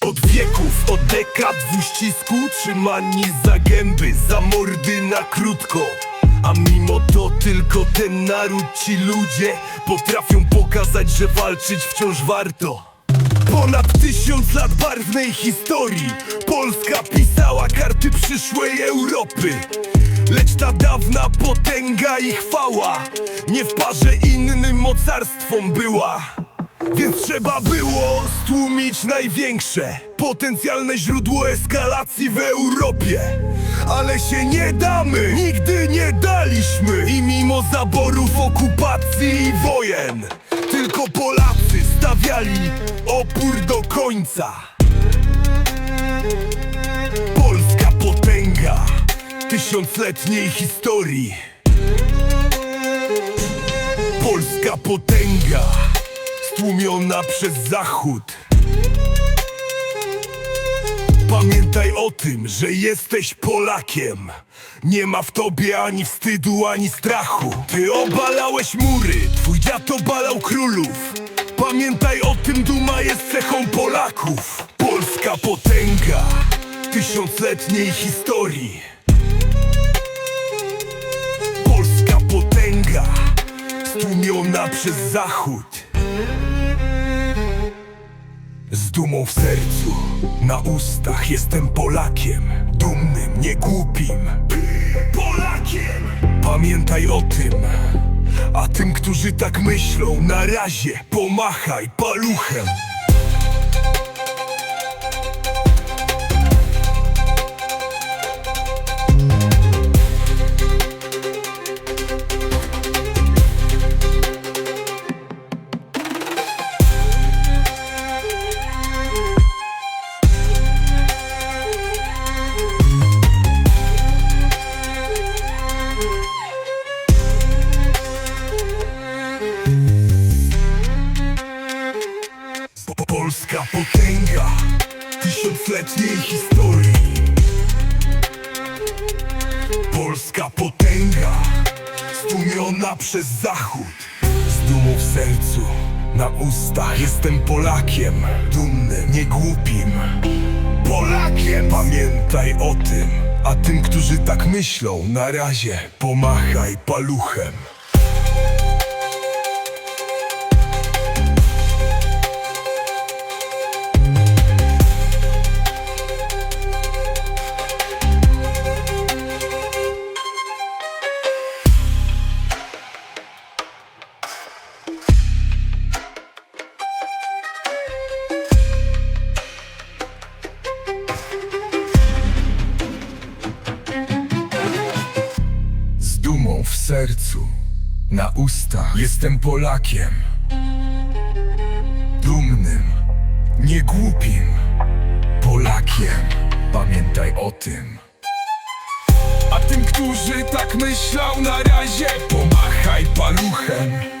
Od wieków, od dekad w uścisku Trzymani za gęby, za mordy na krótko. A mimo to tylko ten naród ci ludzie Potrafią pokazać, że walczyć wciąż warto. Ponad tysiąc lat barwnej historii Polska pisała karty przyszłej Europy. Lecz ta dawna potęga i chwała Nie w parze innym mocarstwom była. Więc trzeba było stłumić największe Potencjalne źródło eskalacji w Europie. Ale się nie damy, nigdy nie daliśmy. I mimo zaborów, okupacji i wojen Tylko Polacy stawiali opór do końca tysiącletniej historii. Polska potęga stłumiona przez Zachód. Pamiętaj o tym, że jesteś Polakiem. Nie ma w tobie ani wstydu, ani strachu. Ty obalałeś mury, twój dziad obalał królów. Pamiętaj o tym, duma jest cechą Polaków. Polska potęga tysiącletniej historii stłumiona przez Zachód. Z dumą w sercu, na ustach jestem Polakiem. Dumnym, nie głupim. Polakiem! Pamiętaj o tym. A tym, którzy tak myślą, na razie pomachaj paluchem Polska potęga tysiącletniej historii. Polska potęga stłumiona przez Zachód. Z dumą w sercu, na ustach jestem Polakiem. Dumnym, nie głupim. Polakiem! Pamiętaj o tym, a tym, którzy tak myślą. Na razie pomachaj paluchem dumą w sercu, na ustach jestem Polakiem. Dumnym, niegłupim Polakiem. Pamiętaj o tym. A tym, którzy tak myślą na razie, pomachaj paluchem.